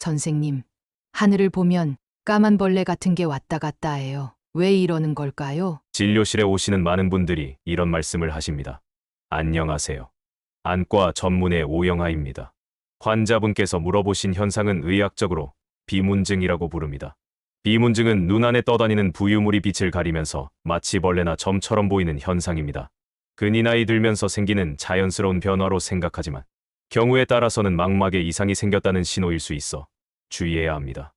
선생님, 하늘을 보면 까만 벌레 같은 게 왔다 갔다 해요. 왜 이러는 걸까요? 진료실에 오시는 많은 분들이 이런 말씀을 하십니다. 안녕하세요. 안과 전문의 오영아입니다. 환자분께서 물어보신 현상은 의학적으로 비문증이라고 부릅니다. 비문증은 눈 안에 떠다니는 부유물이 빛을 가리면서 마치 벌레나 점처럼 보이는 현상입니다. 근이 나이 들면서 생기는 자연스러운 변화로 생각하지만 경우에 따라서는 망막에 이상이 생겼다는 신호일 수 있어 주의해야 합니다.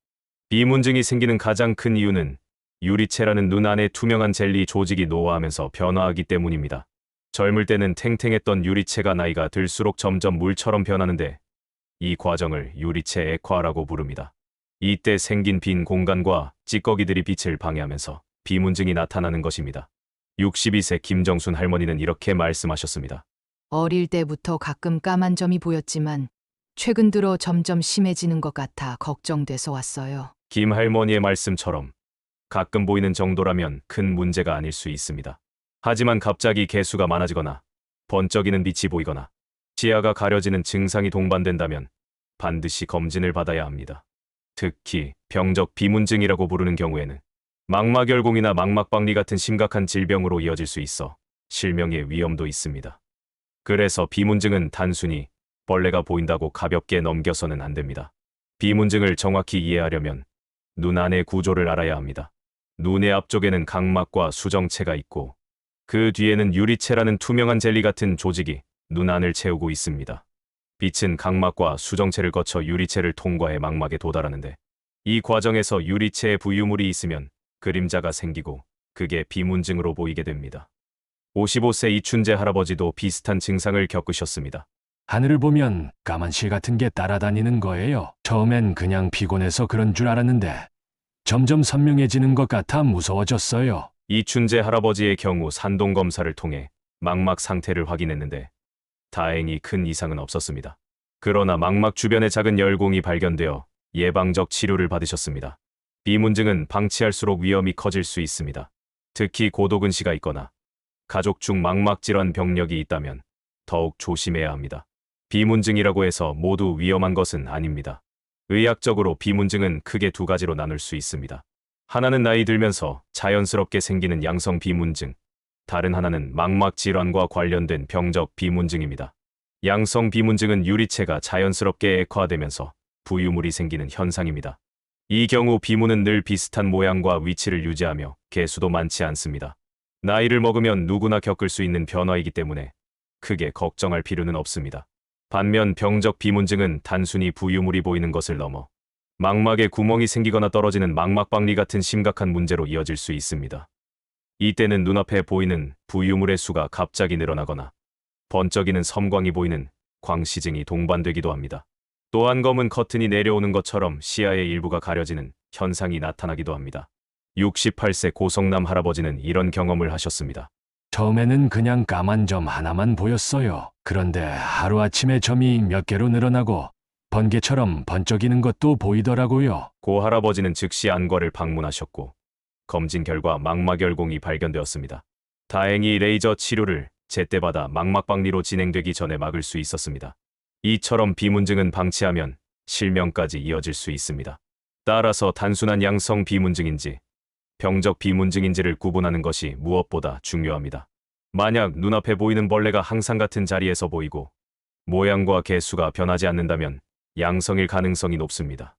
비문증이 생기는 가장 큰 이유는 유리체라는 눈 안에 투명한 젤리 조직이 노화하면서 변화하기 때문입니다. 젊을 때는 탱탱했던 유리체가 나이가 들수록 점점 물처럼 변하는데 이 과정을 유리체 액화라고 부릅니다. 이때 생긴 빈 공간과 찌꺼기들이 빛을 방해하면서 비문증이 나타나는 것입니다. 62세 김정순 할머니는 이렇게 말씀하셨습니다. 어릴 때부터 가끔 까만 점이 보였지만 최근 들어 점점 심해지는 것 같아 걱정돼서 왔어요. 김 할머니의 말씀처럼 가끔 보이는 정도라면 큰 문제가 아닐 수 있습니다. 하지만 갑자기 개수가 많아지거나 번쩍이는 빛이 보이거나 지하가 가려지는 증상이 동반된다면 반드시 검진을 받아야 합니다. 특히 병적 비문증이라고 부르는 경우에는 망막열공이나 망막박리 같은 심각한 질병으로 이어질 수 있어 실명의 위험도 있습니다. 그래서 비문증은 단순히 벌레가 보인다고 가볍게 넘겨서는 안 됩니다. 비문증을 정확히 이해하려면 눈 안의 구조를 알아야 합니다. 눈의 앞쪽에는 각막과 수정체가 있고 그 뒤에는 유리체라는 투명한 젤리 같은 조직이 눈 안을 채우고 있습니다. 빛은 각막과 수정체를 거쳐 유리체를 통과해 망막에 도달하는데 이 과정에서 유리체에 부유물이 있으면 그림자가 생기고 그게 비문증으로 보이게 됩니다. 55세 이춘재 할아버지도 비슷한 증상을 겪으셨습니다. 하늘을 보면 까만 실 같은 게 따라다니는 거예요. 처음엔 그냥 피곤해서 그런 줄 알았는데 점점 선명해지는 것 같아 무서워졌어요. 이춘재 할아버지의 경우 산동 검사를 통해 망막 상태를 확인했는데 다행히 큰 이상은 없었습니다. 그러나 망막 주변에 작은 열공이 발견되어 예방적 치료를 받으셨습니다. 비문증은 방치할수록 위험이 커질 수 있습니다. 특히 고도근시가 있거나 가족 중 망막 질환 병력이 있다면 더욱 조심해야 합니다. 비문증이라고 해서 모두 위험한 것은 아닙니다. 의학적으로 비문증은 크게 두 가지로 나눌 수 있습니다. 하나는 나이 들면서 자연스럽게 생기는 양성 비문증, 다른 하나는 망막 질환과 관련된 병적 비문증입니다. 양성 비문증은 유리체가 자연스럽게 액화되면서 부유물이 생기는 현상입니다. 이 경우 비문은 늘 비슷한 모양과 위치를 유지하며 개수도 많지 않습니다. 나이를 먹으면 누구나 겪을 수 있는 변화이기 때문에 크게 걱정할 필요는 없습니다. 반면 병적 비문증은 단순히 부유물이 보이는 것을 넘어 망막에 구멍이 생기거나 떨어지는 망막박리 같은 심각한 문제로 이어질 수 있습니다. 이때는 눈앞에 보이는 부유물의 수가 갑자기 늘어나거나 번쩍이는 섬광이 보이는 광시증이 동반되기도 합니다. 또한 검은 커튼이 내려오는 것처럼 시야의 일부가 가려지는 현상이 나타나기도 합니다. 68세 고성남 할아버지는 이런 경험을 하셨습니다. 처음에는 그냥 까만 점 하나만 보였어요. 그런데 하루아침에 점이 몇 개로 늘어나고 번개처럼 번쩍이는 것도 보이더라고요. 고 할아버지는 즉시 안과를 방문하셨고 검진 결과 망막열공이 발견되었습니다. 다행히 레이저 치료를 제때 받아 망막박리로 진행되기 전에 막을 수 있었습니다. 이처럼 비문증은 방치하면 실명까지 이어질 수 있습니다. 따라서 단순한 양성 비문증인지 병적 비문증인지를 구분하는 것이 무엇보다 중요합니다. 만약 눈앞에 보이는 벌레가 항상 같은 자리에서 보이고 모양과 개수가 변하지 않는다면 양성일 가능성이 높습니다.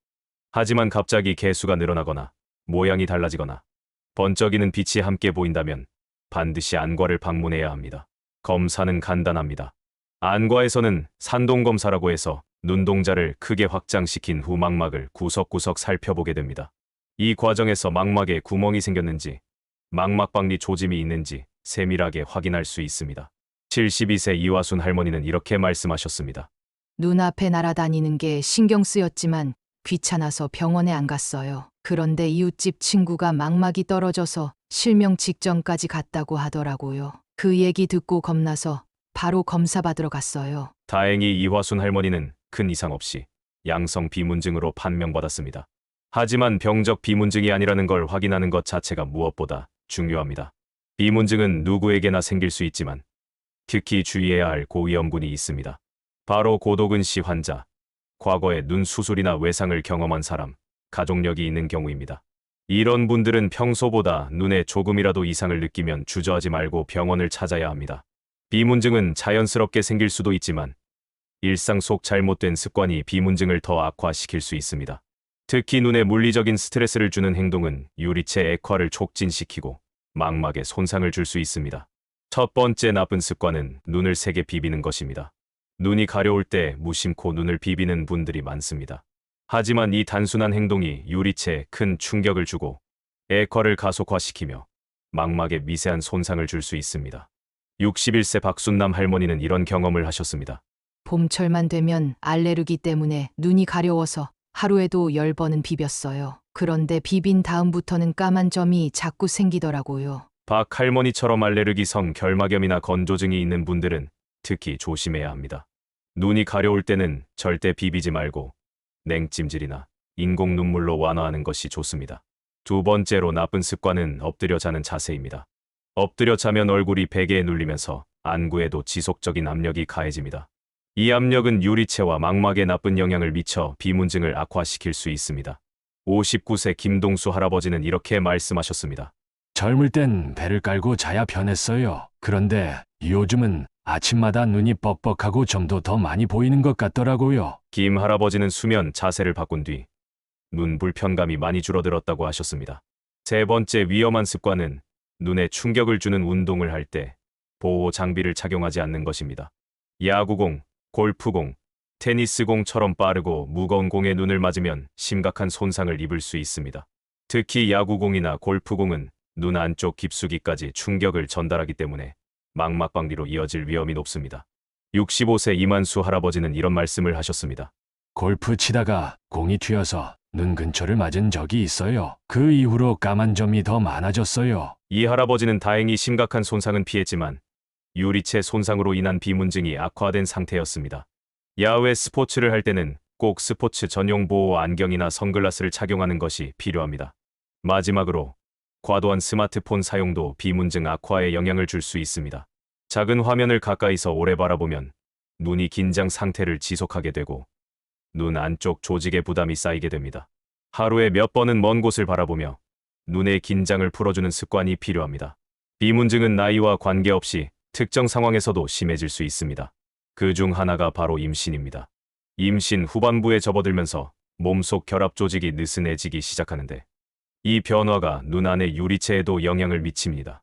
하지만 갑자기 개수가 늘어나거나 모양이 달라지거나 번쩍이는 빛이 함께 보인다면 반드시 안과를 방문해야 합니다. 검사는 간단합니다. 안과에서는 산동검사라고 해서 눈동자를 크게 확장시킨 후 망막을 구석구석 살펴보게 됩니다. 이 과정에서 망막에 구멍이 생겼는지, 망막박리 조짐이 있는지 세밀하게 확인할 수 있습니다. 72세 이화순 할머니는 이렇게 말씀하셨습니다. 눈앞에 날아다니는 게 신경 쓰였지만 귀찮아서 병원에 안 갔어요. 그런데 이웃집 친구가 망막이 떨어져서 실명 직전까지 갔다고 하더라고요. 그 얘기 듣고 겁나서 바로 검사 받으러 갔어요. 다행히 이화순 할머니는 큰 이상 없이 양성 비문증으로 판명받았습니다. 하지만 병적 비문증이 아니라는 걸 확인하는 것 자체가 무엇보다 중요합니다. 비문증은 누구에게나 생길 수 있지만 특히 주의해야 할 고위험군이 있습니다. 바로 고도근시 환자, 과거에 눈 수술이나 외상을 경험한 사람, 가족력이 있는 경우입니다. 이런 분들은 평소보다 눈에 조금이라도 이상을 느끼면 주저하지 말고 병원을 찾아야 합니다. 비문증은 자연스럽게 생길 수도 있지만 일상 속 잘못된 습관이 비문증을 더 악화시킬 수 있습니다. 특히 눈에 물리적인 스트레스를 주는 행동은 유리체 액화를 촉진시키고 망막에 손상을 줄 수 있습니다. 첫 번째 나쁜 습관은 눈을 세게 비비는 것입니다. 눈이 가려울 때 무심코 눈을 비비는 분들이 많습니다. 하지만 이 단순한 행동이 유리체에 큰 충격을 주고 액화를 가속화시키며 망막에 미세한 손상을 줄 수 있습니다. 61세 박순남 할머니는 이런 경험을 하셨습니다. 봄철만 되면 알레르기 때문에 눈이 가려워서 하루에도 10번은 비볐어요. 그런데 비빈 다음부터는 까만 점이 자꾸 생기더라고요. 박 할머니처럼 알레르기성 결막염이나 건조증이 있는 분들은 특히 조심해야 합니다. 눈이 가려울 때는 절대 비비지 말고 냉찜질이나 인공 눈물로 완화하는 것이 좋습니다. 두 번째로 나쁜 습관은 엎드려 자는 자세입니다. 엎드려 자면 얼굴이 베개에 눌리면서 안구에도 지속적인 압력이 가해집니다. 이 압력은 유리체와 망막에 나쁜 영향을 미쳐 비문증을 악화시킬 수 있습니다. 59세 김동수 할아버지는 이렇게 말씀하셨습니다. 젊을 땐 배를 깔고 자야 편했어요. 그런데 요즘은 아침마다 눈이 뻑뻑하고 점도 더 많이 보이는 것 같더라고요. 김 할아버지는 수면 자세를 바꾼 뒤 눈 불편감이 많이 줄어들었다고 하셨습니다. 세 번째 위험한 습관은 눈에 충격을 주는 운동을 할 때 보호 장비를 착용하지 않는 것입니다. 야구공, 골프공, 테니스공처럼 빠르고 무거운 공에 눈을 맞으면 심각한 손상을 입을 수 있습니다. 특히 야구공이나 골프공은 눈 안쪽 깊숙이까지 충격을 전달하기 때문에 망막방리로 이어질 위험이 높습니다. 65세 이만수 할아버지는 이런 말씀을 하셨습니다. 골프 치다가 공이 튀어서 눈 근처를 맞은 적이 있어요. 그 이후로 까만 점이 더 많아졌어요. 이 할아버지는 다행히 심각한 손상은 피했지만 유리체 손상으로 인한 비문증이 악화된 상태였습니다. 야외 스포츠를 할 때는 꼭 스포츠 전용 보호 안경이나 선글라스를 착용하는 것이 필요합니다. 마지막으로 과도한 스마트폰 사용도 비문증 악화에 영향을 줄 수 있습니다. 작은 화면을 가까이서 오래 바라보면 눈이 긴장 상태를 지속하게 되고 눈 안쪽 조직에 부담이 쌓이게 됩니다. 하루에 몇 번은 먼 곳을 바라보며 눈의 긴장을 풀어주는 습관이 필요합니다. 비문증은 나이와 관계없이 특정 상황에서도 심해질 수 있습니다. 그 중 하나가 바로 임신입니다. 임신 후반부에 접어들면서 몸속 결합 조직이 느슨해지기 시작하는데 이 변화가 눈 안의 유리체에도 영향을 미칩니다.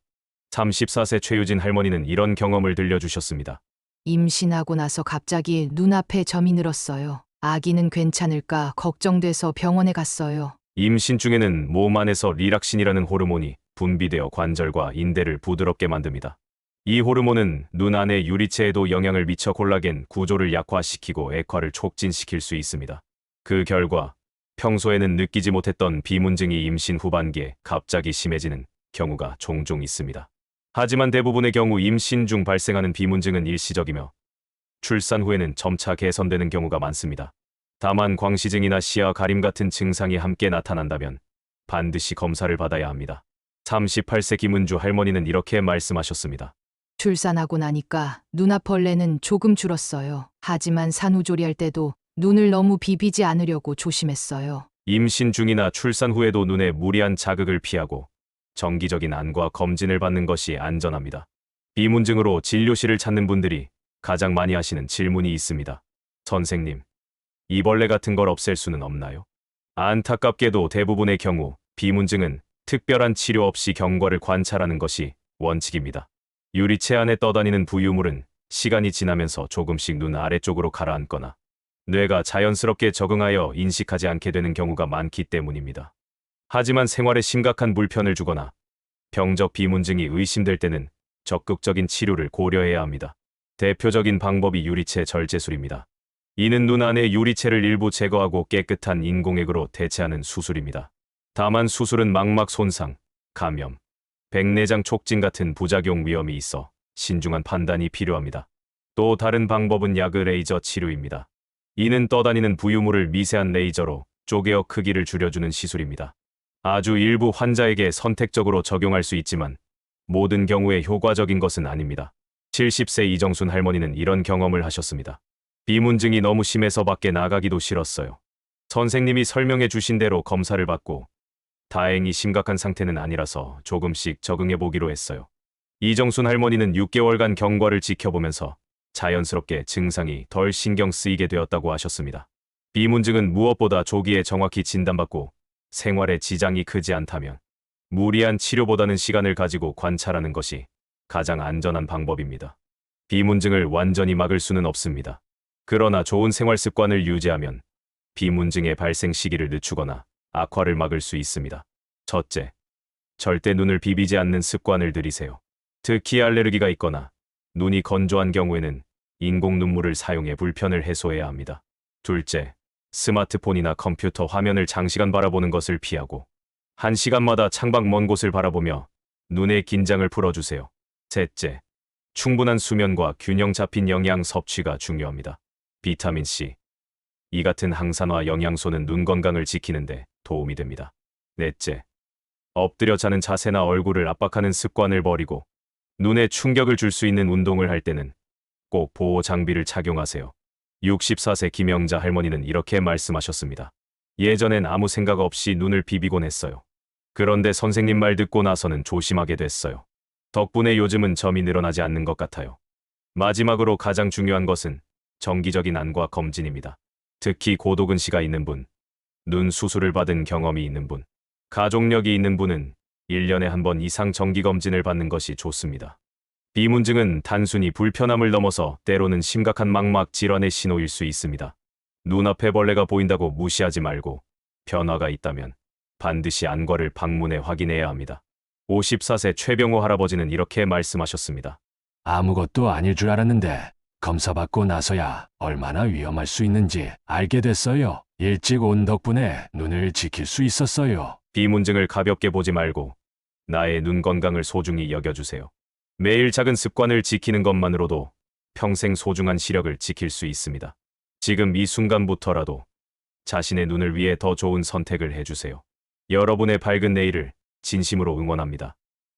34세 최유진 할머니는 이런 경험을 들려주셨습니다. 임신하고 나서 갑자기 눈앞에 점이 늘었어요. 아기는 괜찮을까 걱정돼서 병원에 갔어요. 임신 중에는 몸 안에서 리락신이라는 호르몬이 분비되어 관절과 인대를 부드럽게 만듭니다. 이 호르몬은 눈 안의 유리체에도 영향을 미쳐 콜라겐 구조를 약화시키고 액화를 촉진시킬 수 있습니다. 그 결과 평소에는 느끼지 못했던 비문증이 임신 후반기에 갑자기 심해지는 경우가 종종 있습니다. 하지만 대부분의 경우 임신 중 발생하는 비문증은 일시적이며 출산 후에는 점차 개선되는 경우가 많습니다. 다만 광시증이나 시야 가림 같은 증상이 함께 나타난다면 반드시 검사를 받아야 합니다. 38세 김은주 할머니는 이렇게 말씀하셨습니다. 출산하고 나니까 눈앞벌레는 조금 줄었어요. 하지만 산후조리할 때도 눈을 너무 비비지 않으려고 조심했어요. 임신 중이나 출산 후에도 눈에 무리한 자극을 피하고 정기적인 안과 검진을 받는 것이 안전합니다. 비문증으로 진료실을 찾는 분들이 가장 많이 하시는 질문이 있습니다. 선생님, 이 벌레 같은 걸 없앨 수는 없나요? 안타깝게도 대부분의 경우 비문증은 특별한 치료 없이 경과를 관찰하는 것이 원칙입니다. 유리체 안에 떠다니는 부유물은 시간이 지나면서 조금씩 눈 아래쪽으로 가라앉거나 뇌가 자연스럽게 적응하여 인식하지 않게 되는 경우가 많기 때문입니다. 하지만 생활에 심각한 불편을 주거나 병적 비문증이 의심될 때는 적극적인 치료를 고려해야 합니다. 대표적인 방법이 유리체 절제술입니다. 이는 눈 안의 유리체를 일부 제거하고 깨끗한 인공액으로 대체하는 수술입니다. 다만 수술은 망막 손상, 감염, 백내장 촉진 같은 부작용 위험이 있어 신중한 판단이 필요합니다. 또 다른 방법은 야그 레이저 치료입니다. 이는 떠다니는 부유물을 미세한 레이저로 쪼개어 크기를 줄여주는 시술입니다. 아주 일부 환자에게 선택적으로 적용할 수 있지만 모든 경우에 효과적인 것은 아닙니다. 70세 이정순 할머니는 이런 경험을 하셨습니다. 비문증이 너무 심해서 밖에 나가기도 싫었어요. 선생님이 설명해 주신 대로 검사를 받고 다행히 심각한 상태는 아니라서 조금씩 적응해 보기로 했어요. 이정순 할머니는 6개월간 경과를 지켜보면서 자연스럽게 증상이 덜 신경 쓰이게 되었다고 하셨습니다. 비문증은 무엇보다 조기에 정확히 진단받고 생활에 지장이 크지 않다면 무리한 치료보다는 시간을 가지고 관찰하는 것이 가장 안전한 방법입니다. 비문증을 완전히 막을 수는 없습니다. 그러나 좋은 생활 습관을 유지하면 비문증의 발생 시기를 늦추거나 악화를 막을 수 있습니다. 첫째, 절대 눈을 비비지 않는 습관을 들이세요. 특히 알레르기가 있거나 눈이 건조한 경우에는 인공 눈물을 사용해 불편을 해소해야 합니다. 둘째, 스마트폰이나 컴퓨터 화면을 장시간 바라보는 것을 피하고 한 시간마다 창밖 먼 곳을 바라보며 눈의 긴장을 풀어주세요. 셋째, 충분한 수면과 균형 잡힌 영양 섭취가 중요합니다. 비타민 C, 이 같은 항산화 영양소는 눈 건강을 지키는데 도움이 됩니다. 넷째, 엎드려 자는 자세나 얼굴을 압박하는 습관을 버리고 눈에 충격을 줄 수 있는 운동을 할 때는 꼭 보호 장비를 착용하세요. 64세 김영자 할머니는 이렇게 말씀하셨습니다. 예전엔 아무 생각 없이 눈을 비비곤 했어요. 그런데 선생님 말 듣고 나서는 조심하게 됐어요. 덕분에 요즘은 점이 늘어나지 않는 것 같아요. 마지막으로 가장 중요한 것은 정기적인 안과 검진입니다. 특히 고도근시가 있는 분, 눈 수술을 받은 경험이 있는 분, 가족력이 있는 분은 1년에 한 번 이상 정기검진을 받는 것이 좋습니다. 비문증은 단순히 불편함을 넘어서 때로는 심각한 망막 질환의 신호일 수 있습니다. 눈앞에 벌레가 보인다고 무시하지 말고 변화가 있다면 반드시 안과를 방문해 확인해야 합니다. 54세 최병호 할아버지는 이렇게 말씀하셨습니다. 아무것도 아닐 줄 알았는데 검사받고 나서야 얼마나 위험할 수 있는지 알게 됐어요. 일찍 온 덕분에 눈을 지킬 수 있었어요. 비문증을 가볍게 보지 말고 나의 눈 건강을 소중히 여겨주세요. 매일 작은 습관을 지키는 것만으로도 평생 소중한 시력을 지킬 수 있습니다. 지금 이 순간부터라도 자신의 눈을 위해 더 좋은 선택을 해주세요. 여러분의 밝은 내일을 진심으로 응원합니다.